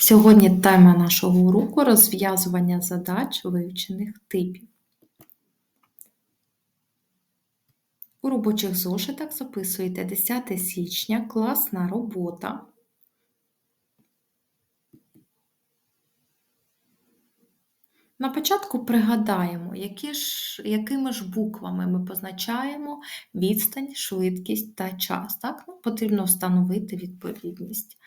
Сьогодні тема нашого уроку розв'язування задач вивчених типів. У робочих зошитах записуєте 10 січня, класна робота. На початку пригадаємо, які ж, якими ж буквами ми позначаємо відстань, швидкість та час. Так? Нам потрібно встановити відповідність.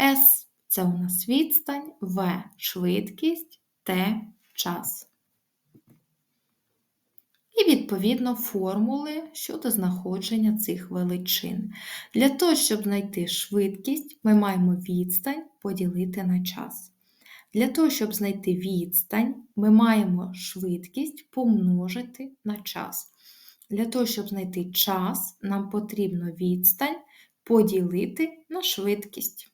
S це у нас відстань, В швидкість, Т час. І, відповідно, формули щодо знаходження цих величин. Для того, щоб знайти швидкість, ми маємо відстань поділити на час. Для того, щоб знайти відстань, ми маємо швидкість помножити на час. Для того, щоб знайти час, нам потрібно відстань поділити на швидкість.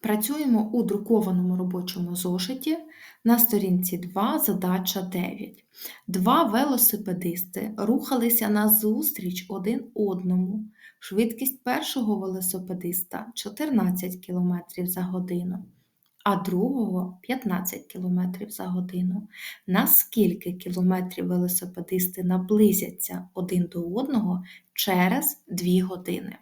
Працюємо у друкованому робочому зошиті на сторінці 2, задача 9. Два велосипедисти рухалися назустріч один одному. Швидкість першого велосипедиста 14 км за годину, а другого 15 км за годину. На скільки кілометрів велосипедисти наблизяться один до одного через 2 години?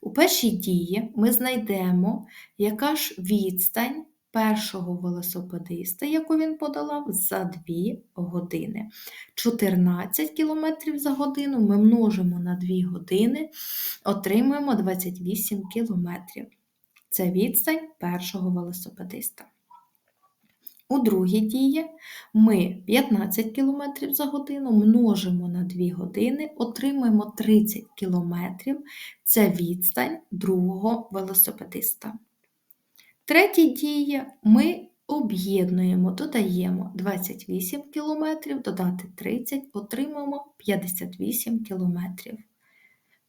У першій дії ми знайдемо, яка ж відстань першого велосипедиста, яку він подолав за 2 години. 14 км за годину ми множимо на 2 години, отримуємо 28 км. Це відстань першого велосипедиста. У другій дії ми 15 км за годину множимо на 2 години, отримуємо 30 км це відстань другого велосипедиста. Третій дії ми об'єднуємо, додаємо 28 км, додати 30, отримуємо 58 км.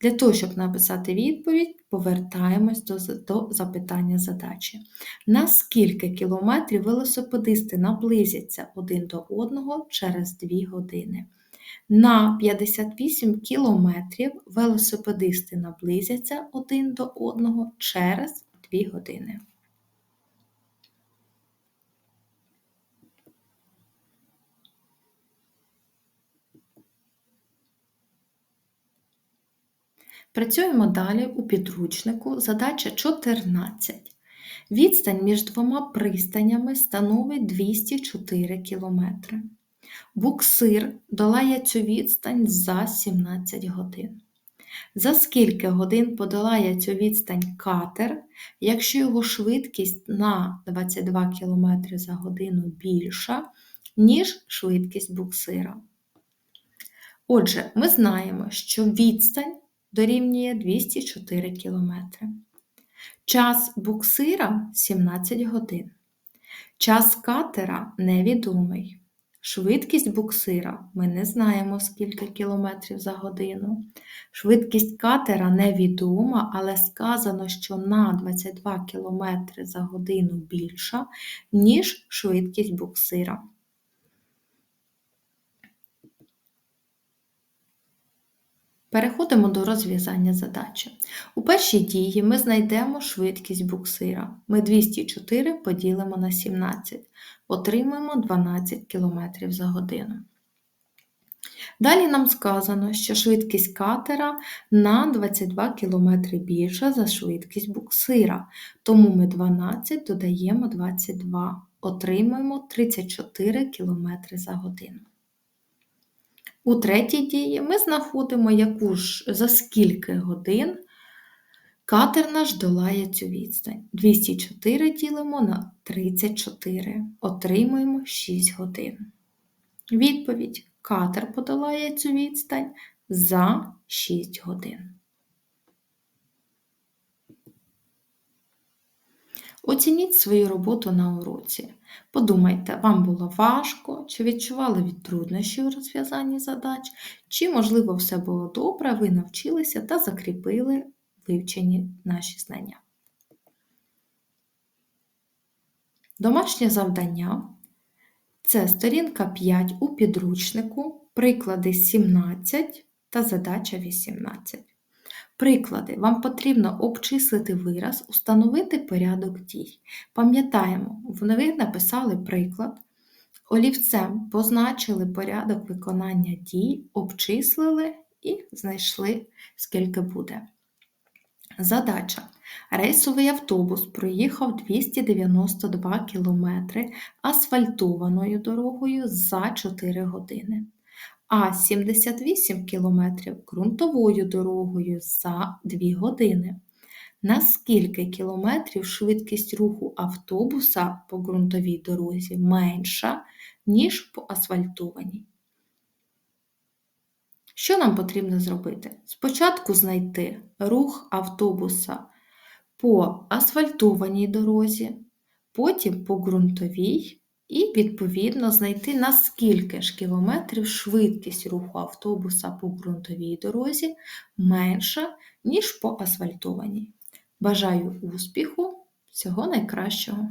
Для того, щоб написати відповідь, повертаємось до, до запитання задачі. На скільки кілометрів велосипедисти наблизяться один до одного через 2 години? На 58 кілометрів велосипедисти наблизяться один до одного через 2 години. Працюємо далі у підручнику. Задача 14. Відстань між двома пристанями становить 204 км. Буксир долає цю відстань за 17 годин. За скільки годин подолає цю відстань катер, якщо його швидкість на 22 км за годину більша, ніж швидкість буксира? Отже, ми знаємо, що відстань дорівнює 204 км. Час буксира 17 годин. Час катера невідомий. Швидкість буксира ми не знаємо, скільки кілометрів за годину. Швидкість катера невідома, але сказано, що на 22 км за годину більша, ніж швидкість буксира. Переходимо до розв'язання задачі. У першій дії ми знайдемо швидкість буксира. Ми 204 поділимо на 17, отримаємо 12 км за годину. Далі нам сказано, що швидкість катера на 22 км більша за швидкість буксира, тому ми 12 додаємо 22, отримуємо 34 км за годину. У третій дії ми знаходимо, яку ж за скільки годин катер наш долає цю відстань. 204 ділимо на 34, отримуємо 6 годин. Відповідь: катер подолає цю відстань за 6 годин. Оцініть свою роботу на уроці. Подумайте, вам було важко, чи відчували від труднощів у розв'язанні задач, чи, можливо, все було добре, ви навчилися та закріпили вивчені наші знання. Домашнє завдання це сторінка 5 у підручнику, приклади 17 та задача 18. Приклади. Вам потрібно обчислити вираз, установити порядок дій. Пам'ятаємо, ви написали приклад, олівцем позначили порядок виконання дій, обчислили і знайшли, скільки буде. Задача. Рейсовий автобус проїхав 292 км асфальтованою дорогою за 4 години, а 78 км ґрунтовою дорогою за 2 години. На скільки кілометрів швидкість руху автобуса по ґрунтовій дорозі менша, ніж по асфальтованій? Що нам потрібно зробити? Спочатку знайти рух автобуса по асфальтованій дорозі, потім по ґрунтовій, і, відповідно, знайти наскільки ж кілометрів швидкість руху автобуса по ґрунтовій дорозі менша, ніж по асфальтованій. Бажаю успіху! Всього найкращого!